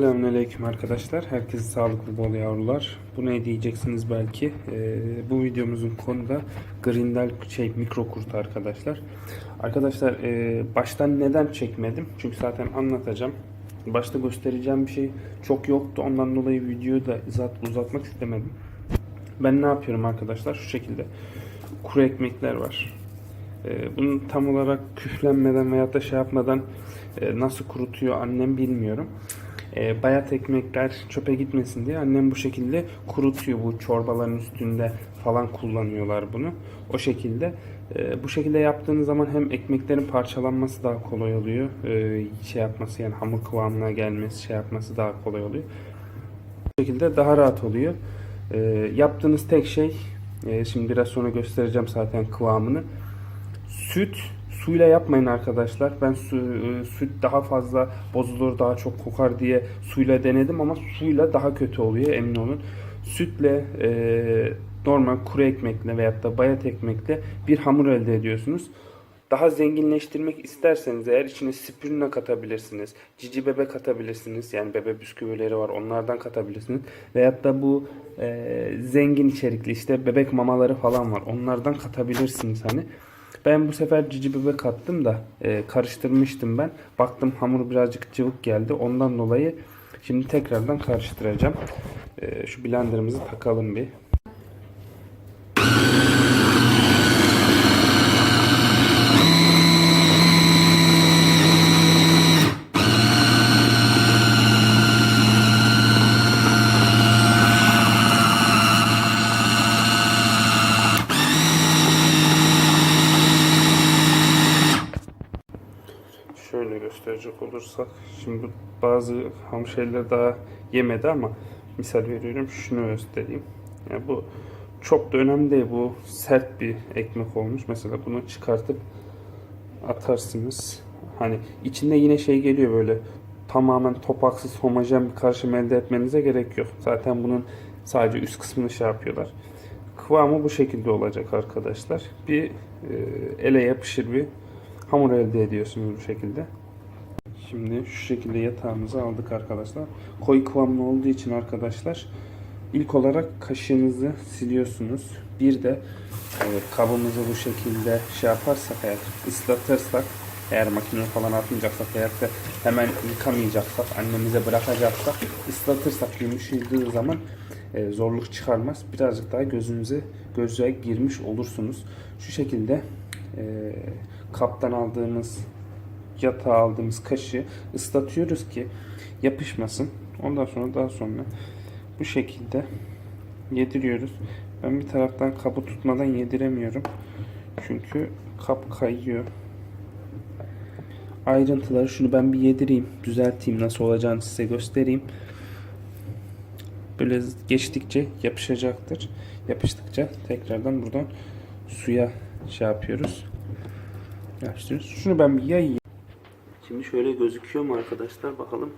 Selamünaleyküm arkadaşlar. Herkese sağlıklı bol yavrular. Bu ne diyeceksiniz belki. Ee, bu videomuzun konu da Grindel şey mikro kurt arkadaşlar. Arkadaşlar e, baştan neden çekmedim? Çünkü zaten anlatacağım. Başta göstereceğim bir şey çok yoktu. Ondan dolayı videoyu da uzat, uzatmak istemedim. Ben ne yapıyorum arkadaşlar? Şu şekilde. Kuru ekmekler var. Ee, bunu tam olarak küflenmeden veya da şey yapmadan e, nasıl kurutuyor annem bilmiyorum. E, bayat ekmekler çöpe gitmesin diye annem bu şekilde kurutuyor bu çorbaların üstünde falan kullanıyorlar bunu. O şekilde e, bu şekilde yaptığınız zaman hem ekmeklerin parçalanması daha kolay oluyor. E, şey yapması yani hamur kıvamına gelmesi şey yapması daha kolay oluyor. Bu şekilde daha rahat oluyor. E, yaptığınız tek şey e, şimdi biraz sonra göstereceğim zaten kıvamını. Süt suyla yapmayın arkadaşlar. Ben su, e, süt daha fazla bozulur, daha çok kokar diye suyla denedim ama suyla daha kötü oluyor emin olun. Sütle e, normal kuru ekmekle veyahut da bayat ekmekle bir hamur elde ediyorsunuz. Daha zenginleştirmek isterseniz eğer içine spirulina katabilirsiniz. Cici bebe katabilirsiniz. Yani bebe bisküvileri var onlardan katabilirsiniz. Veyahut da bu e, zengin içerikli işte bebek mamaları falan var. Onlardan katabilirsiniz hani. Ben bu sefer cici bebe kattım da e, karıştırmıştım ben. Baktım hamur birazcık cıvık geldi. Ondan dolayı şimdi tekrardan karıştıracağım. E, şu blenderımızı takalım bir. Şöyle gösterecek olursak şimdi bazı ham şeyler daha yemedi ama misal veriyorum şunu göstereyim. Yani bu çok da önemli değil. Bu sert bir ekmek olmuş. Mesela bunu çıkartıp atarsınız. Hani içinde yine şey geliyor böyle tamamen topaksız homojen bir karışım elde etmenize gerek yok. Zaten bunun sadece üst kısmını şey yapıyorlar. Kıvamı bu şekilde olacak arkadaşlar. Bir e, ele yapışır bir hamur elde ediyorsunuz bu şekilde. Şimdi şu şekilde yatağımızı aldık arkadaşlar. Koyu kıvamlı olduğu için arkadaşlar ilk olarak kaşığınızı siliyorsunuz. Bir de e, kabımızı bu şekilde şey yaparsak eğer ıslatırsak eğer makine falan atmayacaksak eğer de hemen yıkamayacaksak annemize bırakacaksak ıslatırsak yumuşadığı zaman e, zorluk çıkarmaz. Birazcık daha gözünüze göze girmiş olursunuz. Şu şekilde e, kaptan aldığımız yatağa aldığımız kaşığı ıslatıyoruz ki yapışmasın. Ondan sonra daha sonra bu şekilde yediriyoruz. Ben bir taraftan kabı tutmadan yediremiyorum. Çünkü kap kayıyor. Ayrıntıları şunu ben bir yedireyim, düzelteyim nasıl olacağını size göstereyim. Böyle geçtikçe yapışacaktır. Yapıştıkça tekrardan buradan suya şey yapıyoruz. Yapıştırıyoruz. Şunu ben bir yayayım. Şimdi şöyle gözüküyor mu arkadaşlar bakalım.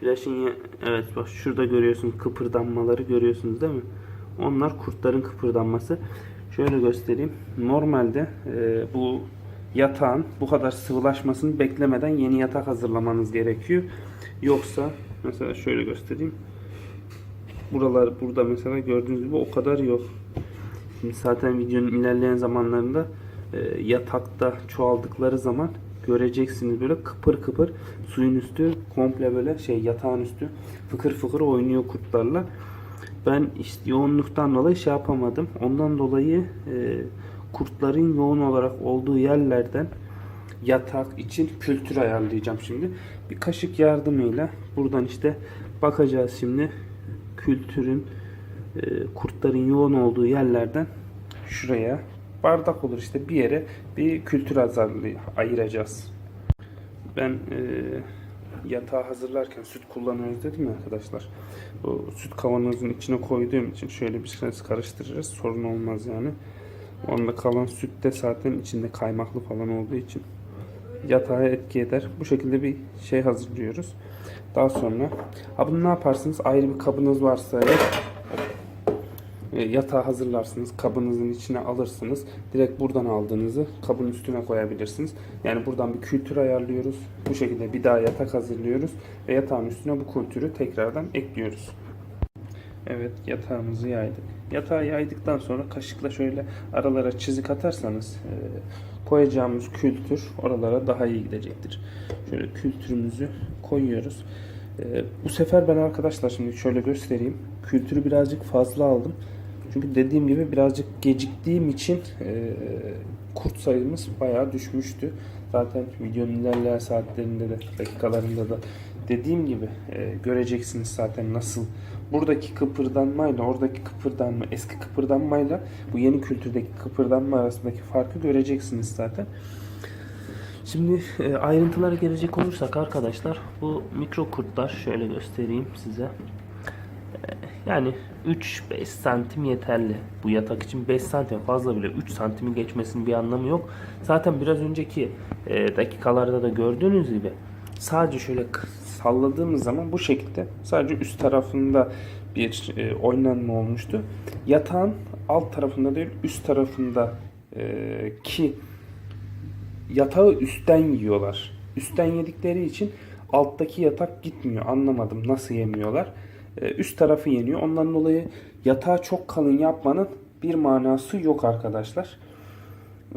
Flaşın evet bak şurada görüyorsunuz kıpırdanmaları görüyorsunuz değil mi? Onlar kurtların kıpırdanması. Şöyle göstereyim. Normalde e, bu yatağın bu kadar sıvılaşmasını beklemeden yeni yatak hazırlamanız gerekiyor. Yoksa mesela şöyle göstereyim. Buralar burada mesela gördüğünüz gibi o kadar yok. Şimdi zaten videonun ilerleyen zamanlarında e, yatakta çoğaldıkları zaman göreceksiniz böyle kıpır kıpır suyun üstü komple böyle şey yatağın üstü fıkır fıkır oynuyor kurtlarla. Ben işte yoğunluktan dolayı şey yapamadım. Ondan dolayı e, kurtların yoğun olarak olduğu yerlerden yatak için kültür ayarlayacağım şimdi. Bir kaşık yardımıyla buradan işte bakacağız şimdi kültürün kurtların yoğun olduğu yerlerden şuraya bardak olur işte bir yere bir kültür azarlığı ayıracağız. Ben e, yatağı hazırlarken süt kullanıyoruz dedim ya arkadaşlar. Bu süt kavanozun içine koyduğum için şöyle bir şey karıştırırız. Sorun olmaz yani. Onda kalan süt de zaten içinde kaymaklı falan olduğu için yatağa etki eder. Bu şekilde bir şey hazırlıyoruz. Daha sonra ha bunu ne yaparsınız? Ayrı bir kabınız varsa eğer e, yatağı hazırlarsınız. Kabınızın içine alırsınız. Direkt buradan aldığınızı kabın üstüne koyabilirsiniz. Yani buradan bir kültür ayarlıyoruz. Bu şekilde bir daha yatak hazırlıyoruz. Ve yatağın üstüne bu kültürü tekrardan ekliyoruz. Evet yatağımızı yaydık. Yatağı yaydıktan sonra kaşıkla şöyle aralara çizik atarsanız e, koyacağımız kültür oralara daha iyi gidecektir. Şöyle kültürümüzü koyuyoruz. E, bu sefer ben arkadaşlar şimdi şöyle göstereyim. Kültürü birazcık fazla aldım. Çünkü dediğim gibi birazcık geciktiğim için e, kurt sayımız bayağı düşmüştü. Zaten videonun ilerleyen saatlerinde de dakikalarında da dediğim gibi e, göreceksiniz zaten nasıl buradaki kıpırdanmayla oradaki kıpırdanma eski kıpırdanmayla bu yeni kültürdeki kıpırdanma arasındaki farkı göreceksiniz zaten. Şimdi e, ayrıntılara gelecek olursak arkadaşlar bu mikro kurtlar şöyle göstereyim size. Yani 3-5 santim yeterli bu yatak için 5 santim fazla bile 3 santimi geçmesinin bir anlamı yok. Zaten biraz önceki e, dakikalarda da gördüğünüz gibi sadece şöyle salladığımız zaman bu şekilde sadece üst tarafında bir e, oynanma olmuştu. Yatağın alt tarafında değil üst tarafında e, ki yatağı üstten yiyorlar. Üstten yedikleri için alttaki yatak gitmiyor. Anlamadım nasıl yemiyorlar. Ee, üst tarafı yeniyor. Ondan dolayı yatağı çok kalın yapmanın bir manası yok arkadaşlar.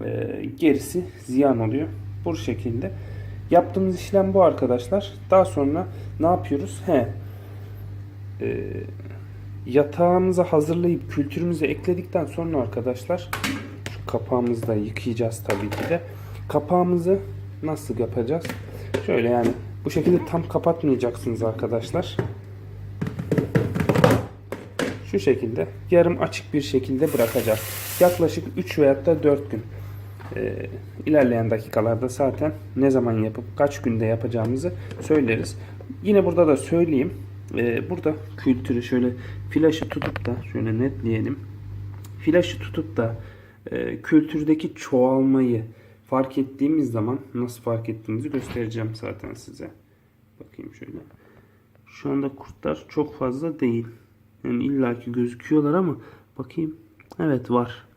Ee, gerisi ziyan oluyor. Bu şekilde. Yaptığımız işlem bu arkadaşlar. Daha sonra ne yapıyoruz? He. Yatağımızı hazırlayıp kültürümüzü ekledikten sonra arkadaşlar şu kapağımızı da yıkayacağız tabii ki de. Kapağımızı nasıl yapacağız? Şöyle yani bu şekilde tam kapatmayacaksınız arkadaşlar. Şu şekilde yarım açık bir şekilde bırakacağız. Yaklaşık 3 veya da 4 gün. Ee, ilerleyen dakikalarda zaten ne zaman yapıp kaç günde yapacağımızı söyleriz. Yine burada da söyleyeyim. Ee, burada kültürü şöyle flaşı tutup da şöyle netleyelim. Flaşı tutup da e, kültürdeki çoğalmayı fark ettiğimiz zaman nasıl fark ettiğimizi göstereceğim zaten size. Bakayım şöyle. Şu anda kurtlar çok fazla değil. Yani illaki gözüküyorlar ama bakayım. Evet var.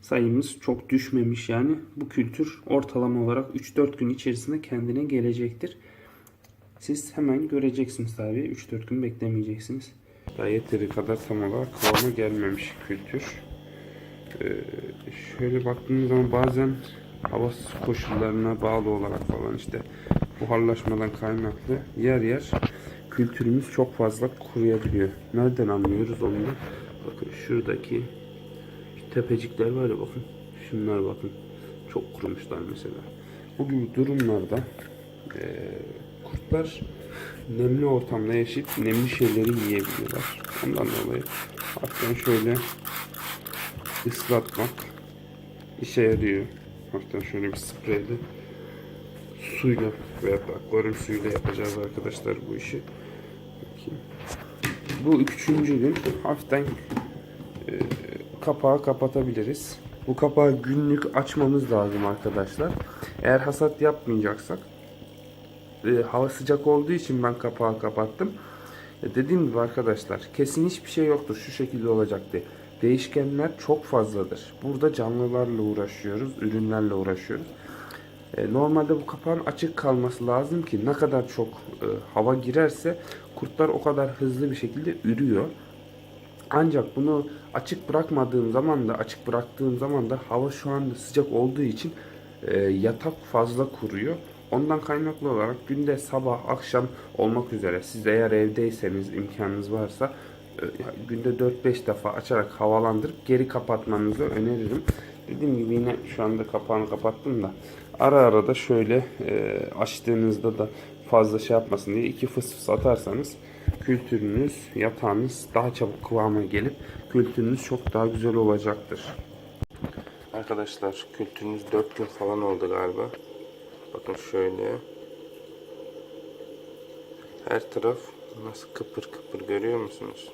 Sayımız çok düşmemiş yani. Bu kültür ortalama olarak 3-4 gün içerisinde kendine gelecektir. Siz hemen göreceksiniz tabi. 3-4 gün beklemeyeceksiniz. Daha yeteri kadar tam olarak kıvama gelmemiş kültür. Ee, şöyle baktığınız zaman bazen hava koşullarına bağlı olarak falan işte buharlaşmadan kaynaklı yer yer kültürümüz çok fazla kuruyabiliyor. Nereden anlıyoruz onu da? Bakın şuradaki şu tepecikler var ya bakın. Şunlar bakın. Çok kurumuşlar mesela. Bu gibi durumlarda eee, kurtlar nemli ortamda yaşayıp nemli şeyleri yiyebiliyorlar. Ondan dolayı hafiften şöyle ıslatmak işe yarıyor. Hafiften şöyle bir spreyle suyla veya akvaryum suyuyla yapacağız arkadaşlar bu işi. Bu üçüncü gün hafiften e, kapağı kapatabiliriz. Bu kapağı günlük açmamız lazım arkadaşlar. Eğer hasat yapmayacaksak e, hava sıcak olduğu için ben kapağı kapattım. E, dediğim gibi arkadaşlar kesin hiçbir şey yoktur şu şekilde olacak diye. Değişkenler çok fazladır. Burada canlılarla uğraşıyoruz, ürünlerle uğraşıyoruz. E, Normalde bu kapağın açık kalması lazım ki ne kadar çok e, hava girerse kurtlar o kadar hızlı bir şekilde ürüyor. Ancak bunu açık bırakmadığım zaman da açık bıraktığım zaman da hava şu anda sıcak olduğu için e, yatak fazla kuruyor. Ondan kaynaklı olarak günde sabah akşam olmak üzere siz eğer evdeyseniz imkanınız varsa günde 4-5 defa açarak havalandırıp geri kapatmanızı öneririm. Dediğim gibi yine şu anda kapağını kapattım da ara ara da şöyle e, açtığınızda da fazla şey yapmasın diye iki fıs fıs atarsanız kültürünüz, yatağınız daha çabuk kıvama gelip kültürünüz çok daha güzel olacaktır. Arkadaşlar kültürünüz 4 gün falan oldu galiba. Bakın şöyle. Her taraf nasıl kıpır kıpır görüyor musunuz?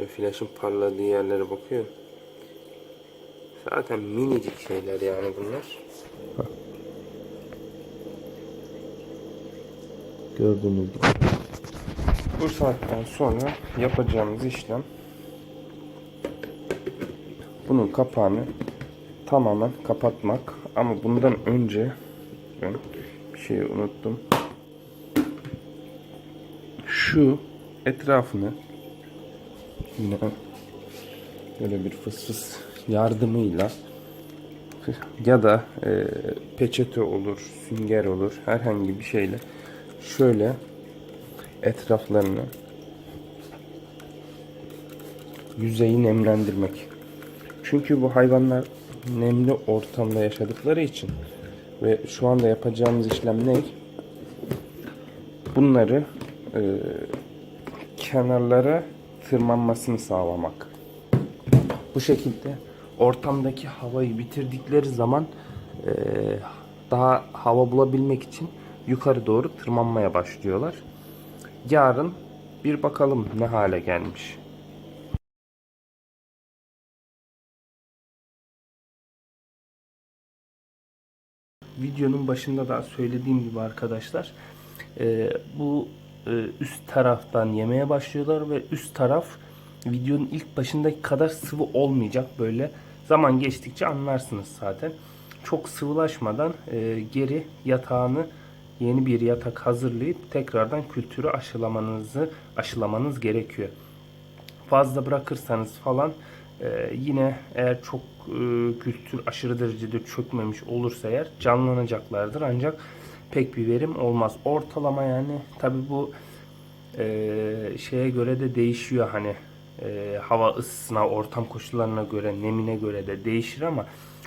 Böyle flaşın parladığı yerlere bakıyorum. Zaten minicik şeyler yani bunlar. Gördüğünüz gibi. Bu saatten sonra yapacağımız işlem bunun kapağını tamamen kapatmak ama bundan önce ben bir şey unuttum. Şu etrafını yine böyle bir fıs yardımıyla ya da e, peçete olur, sünger olur herhangi bir şeyle şöyle etraflarını yüzeyi nemlendirmek. Çünkü bu hayvanlar nemli ortamda yaşadıkları için ve şu anda yapacağımız işlem ne? Bunları e, kenarlara tırmanmasını sağlamak. Bu şekilde ortamdaki havayı bitirdikleri zaman e, daha hava bulabilmek için yukarı doğru tırmanmaya başlıyorlar. Yarın bir bakalım ne hale gelmiş. Videonun başında da söylediğim gibi arkadaşlar e, bu üst taraftan yemeye başlıyorlar ve üst taraf videonun ilk başındaki kadar sıvı olmayacak böyle. Zaman geçtikçe anlarsınız zaten. Çok sıvılaşmadan e, geri yatağını yeni bir yatak hazırlayıp tekrardan kültürü aşılamanızı aşılamanız gerekiyor. Fazla bırakırsanız falan e, yine eğer çok e, kültür aşırı derecede çökmemiş olursa eğer canlanacaklardır. Ancak pek bir verim olmaz. Ortalama yani tabi bu e, şeye göre de değişiyor hani e, hava ısısına, ortam koşullarına göre, nemine göre de değişir ama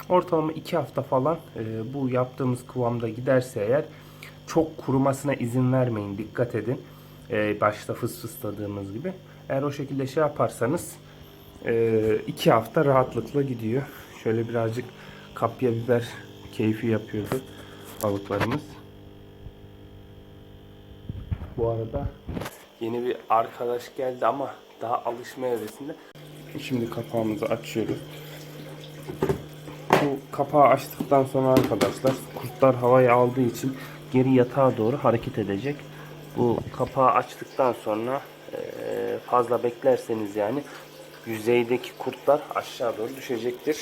ortalama 2 hafta falan e, bu yaptığımız kıvamda giderse eğer çok kurumasına izin vermeyin. Dikkat edin. E, başta fıs fısladığımız gibi. Eğer o şekilde şey yaparsanız 2 hafta rahatlıkla gidiyor. Şöyle birazcık kapya biber keyfi yapıyordu balıklarımız. Bu arada yeni bir arkadaş geldi ama daha alışma evresinde. Şimdi kapağımızı açıyoruz. Bu kapağı açtıktan sonra arkadaşlar kurtlar havayı aldığı için geri yatağa doğru hareket edecek. Bu kapağı açtıktan sonra fazla beklerseniz yani yüzeydeki kurtlar aşağı doğru düşecektir.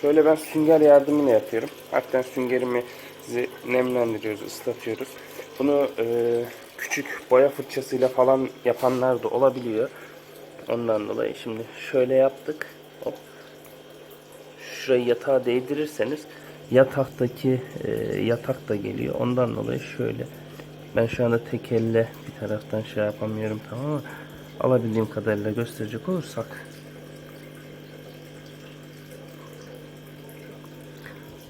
Şöyle ben sünger yardımıyla yapıyorum. Hatta süngerimi sizi nemlendiriyoruz, ıslatıyoruz. Bunu küçük boya fırçasıyla falan yapanlar da olabiliyor. Ondan dolayı şimdi şöyle yaptık. Hop. Şurayı yatağa değdirirseniz yataktaki e, yatak da geliyor. Ondan dolayı şöyle. Ben şu anda tek elle bir taraftan şey yapamıyorum tamam ama alabildiğim kadarıyla gösterecek olursak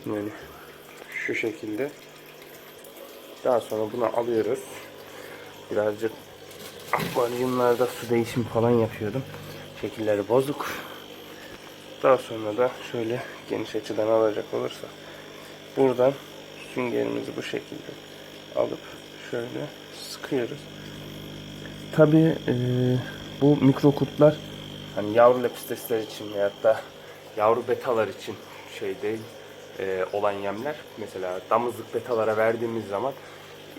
yani şu şekilde daha sonra bunu alıyoruz. Birazcık akvaryumlarda su değişimi falan yapıyordum. Şekilleri bozuk. Daha sonra da şöyle geniş açıdan alacak olursa buradan süngerimizi bu şekilde alıp şöyle sıkıyoruz. Tabi bu mikro kurtlar hani yavru lepistesler için veyahut da yavru betalar için şey değil e, olan yemler. Mesela damızlık betalara verdiğimiz zaman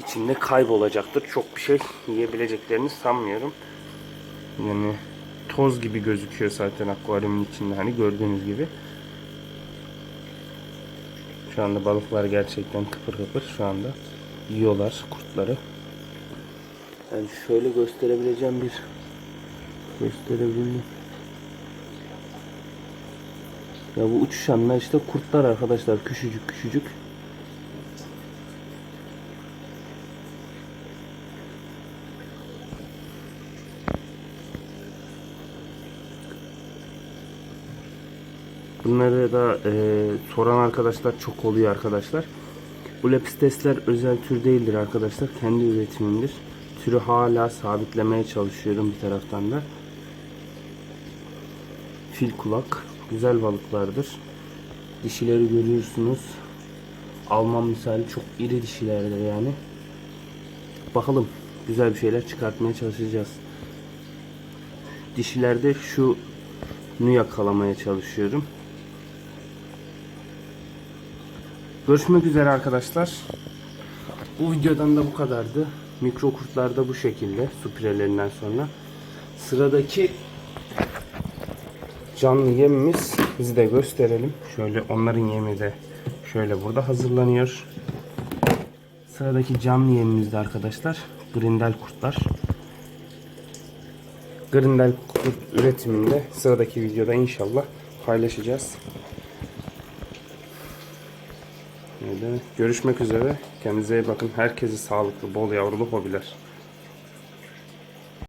içinde kaybolacaktır. Çok bir şey yiyebileceklerini sanmıyorum. Yani toz gibi gözüküyor zaten akvaryumun içinde hani gördüğünüz gibi. Şu anda balıklar gerçekten kıpır kıpır şu anda yiyorlar kurtları. Yani şöyle gösterebileceğim bir gösterebilir miyim? Ya bu uçuşanlar işte kurtlar arkadaşlar küçücük küçücük. Bunları da e, soran arkadaşlar çok oluyor arkadaşlar. Bu lepistesler özel tür değildir arkadaşlar. Kendi üretimimdir. Türü hala sabitlemeye çalışıyorum bir taraftan da. Fil kulak. Güzel balıklardır. Dişileri görüyorsunuz. Alman misali çok iri dişilerdir yani. Bakalım. Güzel bir şeyler çıkartmaya çalışacağız. Dişilerde şu nu yakalamaya çalışıyorum. Görüşmek üzere arkadaşlar. Bu videodan da bu kadardı. Mikro kurtlar da bu şekilde su pirelerinden sonra. Sıradaki canlı yemimiz bizi de gösterelim. Şöyle onların yemi de şöyle burada hazırlanıyor. Sıradaki canlı yemimiz de arkadaşlar grindel kurtlar. Grindel kurt üretiminde sıradaki videoda inşallah paylaşacağız. Görüşmek üzere. Kendinize iyi bakın. Herkese sağlıklı, bol yavrulu hobiler.